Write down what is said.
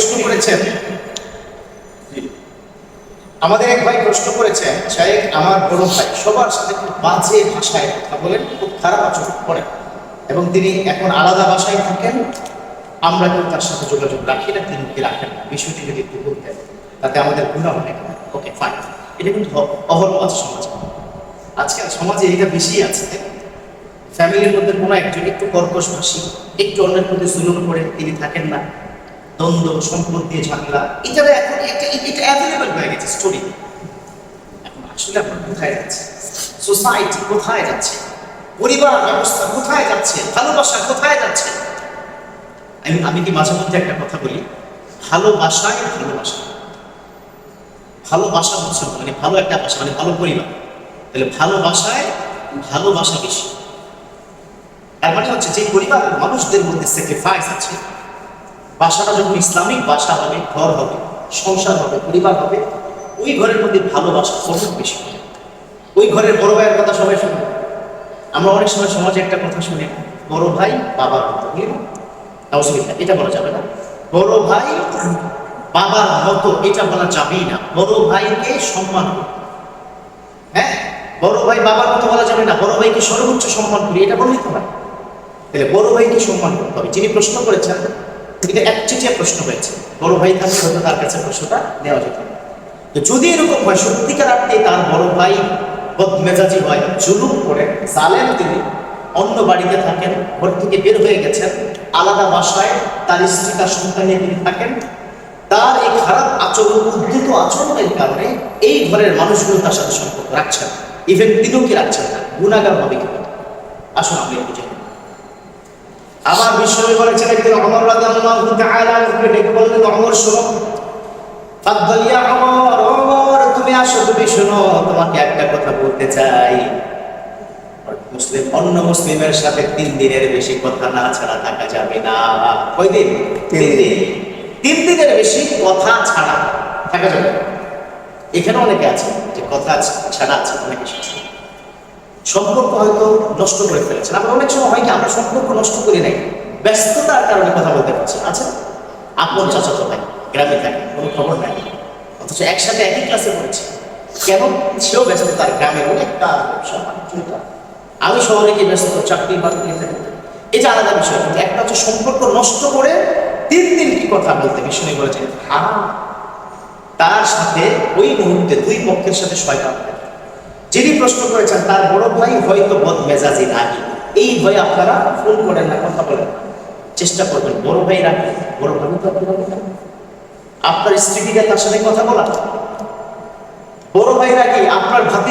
প্রশ্ন করেছেন। আমাদের এক ভাই প্রশ্ন করেছেন শাহেক আমার বড় ভাই, সবার সাথে খুব বাজে ভাষায় কথা বলেন, খুব খারাপ আচরণ করেন এবং তিনি এখন আলাদা ভাষায় থাকেন, আমরা কেউ তার সাথে যোগাযোগ রাখি না, তিনি কি রাখেন না? বিষয়টি যদি একটু বলতেন, তাতে আমাদের গুণা অনেক ওকে ফাইন এটা কিন্তু আছে সমাজে। আজকাল সমাজে এটা বেশি আছে। ফ্যামিলির মধ্যে কোনো একজন একটু কর্কশ ভাষী একটু অন্যের প্রতি জুলুম করে তিনি থাকেন না। দ্বন্দ্ব, সম্পদ দিয়ে ঝামেলা এটা এখন একটা, এটা অ্যাভেলেবল হয়ে গেছে স্টোরি এখন আসলে আমরা কোথায় যাচ্ছে? সোসাইটি কোথায় যাচ্ছে? পরিবার ব্যবস্থা কোথায় যাচ্ছে? ভালোবাসা কোথায় যাচ্ছে? আমি আমি কি মাঝে মধ্যে একটা কথা বলি? ভালোবাসায় ভালোবাসা। ভালোবাসা হচ্ছে মানে ভালো একটা বাসা মানে ভালো পরিবার। তাহলে ভালোবাসায় ভালোবাসা বেশি। তার মানে হচ্ছে যে পরিবার মানুষদের মধ্যে স্যাক্রিফাইস আছে বাসাটা যখন ইসলামিক বাসা হবে, ঘর হবে, সংসার হবে, পরিবার হবে, ওই ঘরের মধ্যে ভালোবাসা অনেক বেশি। হবে। ওই ঘরের বড় ভাইয়ের কথা সবাই শুনে। আমরা অনেক সময় সমাজে একটা কথা শুনি, বড় ভাই বাবার মতো। না? এটা বলা যাবে না। বড় ভাই বাবার মতো, এটা বলা যাবেই না। বড় ভাইকে সম্মান। হ্যাঁ? বড় ভাই বাবার মতো বলা যাবে না। বড় ভাইকে সর্বোচ্চ সম্মান করি, এটা বললেই তো হয়। তাহলে বড় ভাইকে সম্মান করতে হবে। যিনি প্রশ্ন করেছেন এটা একচেটিয়া প্রশ্ন হয়েছে। বড় ভাই থাকলে হয়তো তার কাছে প্রশ্নটা নেওয়া যেত। তো যদি এরকম হয়, সত্যিকার আপনি তার বড় ভাই বদমেজাজি হয়, জুলুম করে জালেন তিনি, অন্য বাড়িতে থাকেন, ঘর থেকে বের হয়ে গেছেন, আলাদা বাসায় তার স্ত্রী তার সন্তান নিয়ে তিনি থাকেন, তার এই খারাপ আচরণ উদ্ধত আচরণের কারণে এই ঘরের মানুষগুলো তার সাথে সম্পর্ক রাখছেন ইভেন কি রাখছেন না। গুণাগার কি আসুন, আমরা একটু জানি আমার বিশ্বনবী বলেছেন একদিন অমর রাদিয়াল্লাহু তাআলা আনহুকে ডেকে বললেন ওমর শোনো। ফাদ্দাল ইয়া ওমর ওমর তুমি আসো তুমি শোনো তোমাকে একটা কথা বলতে চাই। মুসলিম অন্য মুসলিমের সাথে তিন দিনের বেশি কথা না ছাড়া থাকা যাবে না। কয় দিন? তিন দিন। তিন দিনের বেশি কথা ছাড়া থাকা যাবে এখানে অনেকে আছে যে কথা ছাড়া আছে অনেকে আছে সম্পর্ক হয়তো নষ্ট করে ফেলেছেন। আবার অনেক সময় হয় কি, আমরা সম্পর্ক নষ্ট করি নাই। ব্যস্ততার কারণে কথা বলতে পারছি আচ্ছা আপন চাচাতো ভাই গ্রামে থাকে, কোনো খবর নাই। অথচ একসাথে একই ক্লাসে পড়েছি। কেন? সেও ব্যস্ত, তার গ্রামে অনেক কাজ ব্যবসা আমি শহরে গিয়ে ব্যস্ত, চাকরি বাকরি থাকি এটা আলাদা বিষয়, কিন্তু একটা হচ্ছে সম্পর্ক নষ্ট করে তিন দিন কি কথা বলতে বিষ্ণু বলেছেন। হ্যাঁ তার সাথে ওই মুহূর্তে দুই পক্ষের সাথে শয়তান থাকে। যিনি প্রশ্ন করেছেন, তার বড় ভাই হয়তো বদ মেজাজি রাগি। এই ভয়ে আপনারা ফোন করেন না, কথা বলেন চেষ্টা করবেন, বড় ভাই রাগি। বড় ভাই তো আপনি আপনার স্ত্রীকে তার সাথে কথা বলা। বড় ভাই রাগি, আপনার ভাতি